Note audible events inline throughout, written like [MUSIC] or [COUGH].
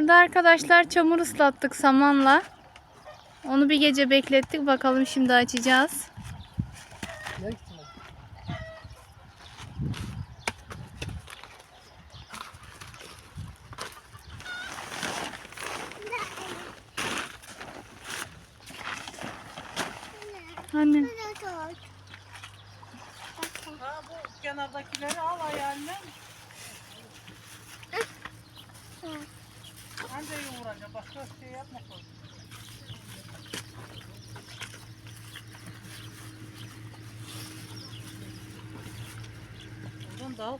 Burada arkadaşlar çamur ıslattık samanla. Onu bir gece beklettik. Bakalım şimdi açacağız. Anne. Ha bu kenardakileri al ayağına. Anca iyi vuracak. Başka bir şey yapma. koy. Buradan da al.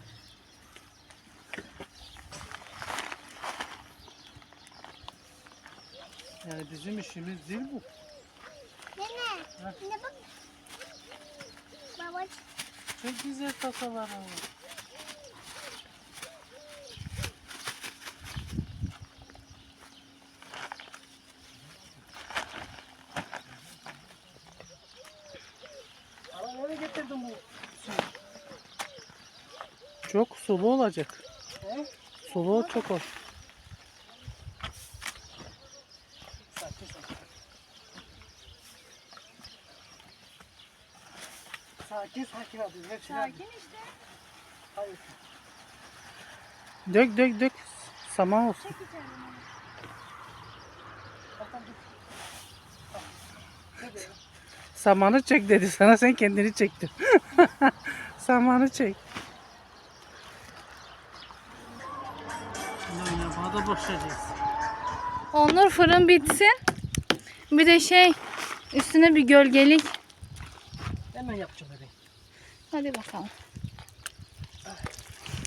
Yani bizim işimiz değil bu. Nene, ne bak. Baba Çok güzel kasalar var. Getirdin bu suyu? Çok sulu olacak. He? Sulu çok hoş. Sakin sakin. Sakin sakin abi. Al. işte. Hayır. Dök dök dök. Saman olsun. Zaten dur. Samanı çek dedi [LAUGHS] sana sen kendini çektin. [LAUGHS] Samanı çek. Boşayacağız. Onur fırın bitsin. Bir de şey üstüne bir gölgelik. Hemen yapacağım bebeğim. Hadi bakalım.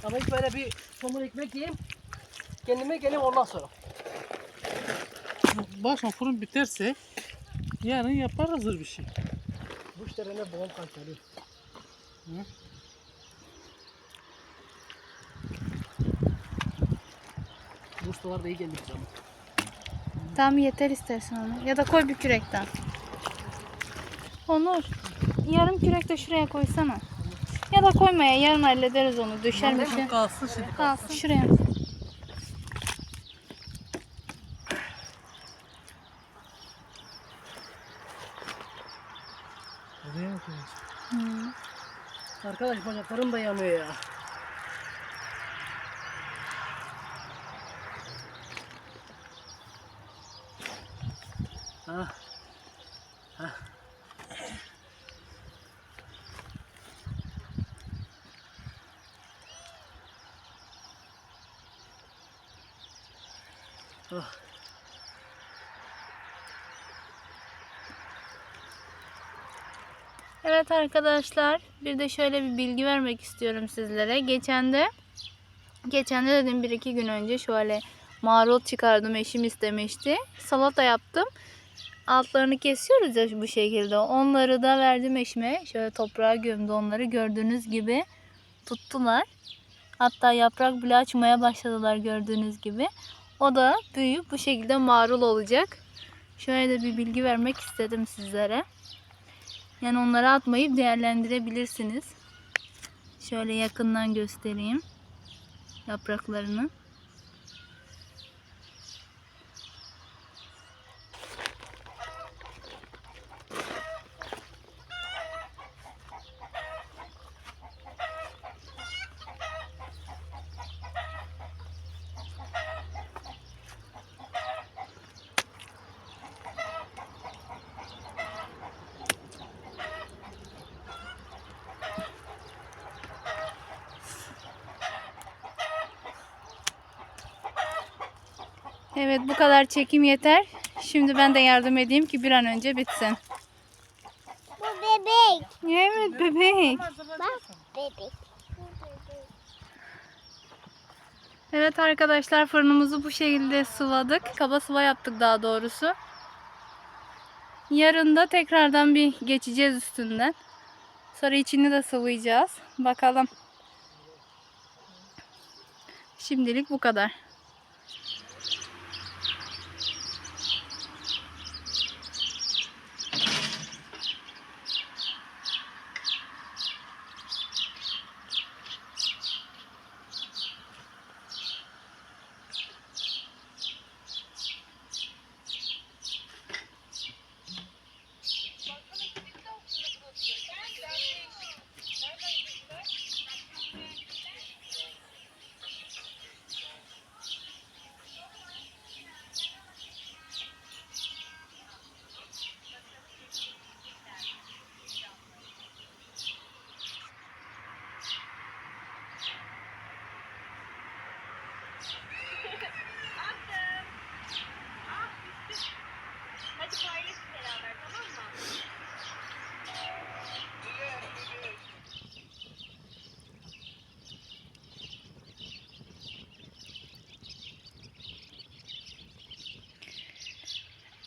Ama ilk böyle bir somur ekmek yiyeyim. Kendime geleyim ondan sonra. Bakın fırın biterse yarın yapar hazır bir şey. Bu işlerine babam kaliteli. Hı? Bu ustalar da iyi geldi bize ama. Tamam yeter istersen onu. Ya da koy bir kürekten. Onur. Yarım kürek de şuraya koysana. Ya da koymaya yarın hallederiz onu. Düşer bir şey. Kalsın şimdi. Kalsın şuraya. Koyacağız? Hı. Arkadaş bacaklarım da yanıyor ya. Ha. Ha. Ah. Evet arkadaşlar bir de şöyle bir bilgi vermek istiyorum sizlere. Geçen de geçen de dedim bir iki gün önce şöyle marul çıkardım eşim istemişti. Salata yaptım. Altlarını kesiyoruz ya bu şekilde. Onları da verdim eşime. Şöyle toprağa gömdü onları. Gördüğünüz gibi tuttular. Hatta yaprak bile açmaya başladılar gördüğünüz gibi. O da büyüyüp bu şekilde marul olacak. Şöyle de bir bilgi vermek istedim sizlere. Yani onları atmayıp değerlendirebilirsiniz. Şöyle yakından göstereyim yapraklarını. Evet bu kadar çekim yeter. Şimdi ben de yardım edeyim ki bir an önce bitsin. bu bebek. Evet bebek. Bak bebek. Evet arkadaşlar fırınımızı bu şekilde sıvadık. Kaba sıva yaptık daha doğrusu. Yarın da tekrardan bir geçeceğiz üstünden. Sonra içini de sıvayacağız. Bakalım. Şimdilik bu kadar.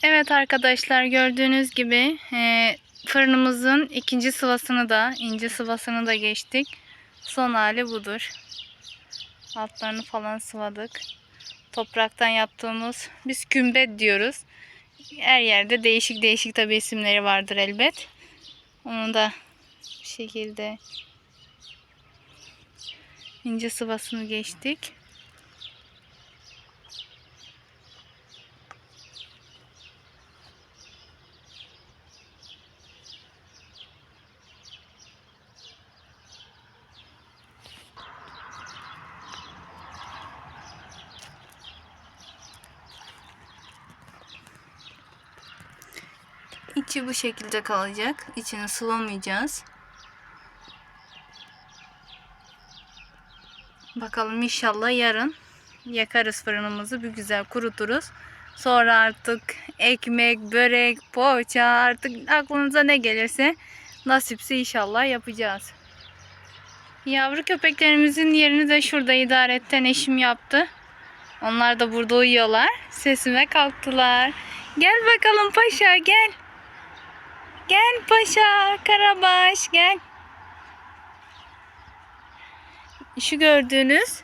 Evet arkadaşlar gördüğünüz gibi e, fırınımızın ikinci sıvasını da ince sıvasını da geçtik. Son hali budur. Altlarını falan sıvadık. Topraktan yaptığımız biz kümbet diyoruz. Her yerde değişik değişik tabi isimleri vardır elbet. Onu da bir şekilde ince sıvasını geçtik. İçi bu şekilde kalacak. İçini sıvamayacağız. Bakalım inşallah yarın yakarız fırınımızı bir güzel kuruturuz. Sonra artık ekmek, börek, poğaça artık aklınıza ne gelirse nasipse inşallah yapacağız. Yavru köpeklerimizin yerini de şurada idaretten eşim yaptı. Onlar da burada uyuyorlar. Sesime kalktılar. Gel bakalım paşa gel. Gel paşa, karabaş gel. Şu gördüğünüz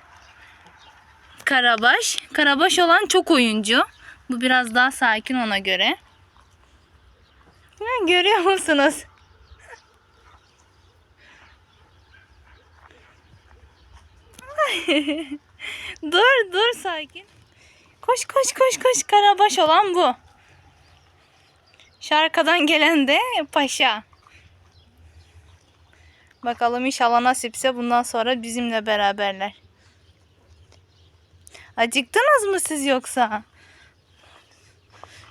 karabaş. Karabaş olan çok oyuncu. Bu biraz daha sakin ona göre. Ha, görüyor musunuz? [LAUGHS] dur dur sakin. Koş koş koş koş karabaş olan bu. Şu arkadan gelen de paşa. Bakalım inşallah nasipse bundan sonra bizimle beraberler. Acıktınız mı siz yoksa?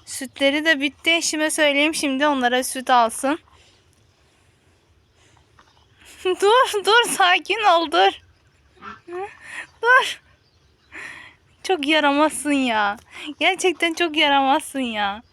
Sütleri de bitti. Eşime söyleyeyim şimdi onlara süt alsın. [LAUGHS] dur dur sakin ol dur. Dur. Çok yaramazsın ya. Gerçekten çok yaramazsın ya.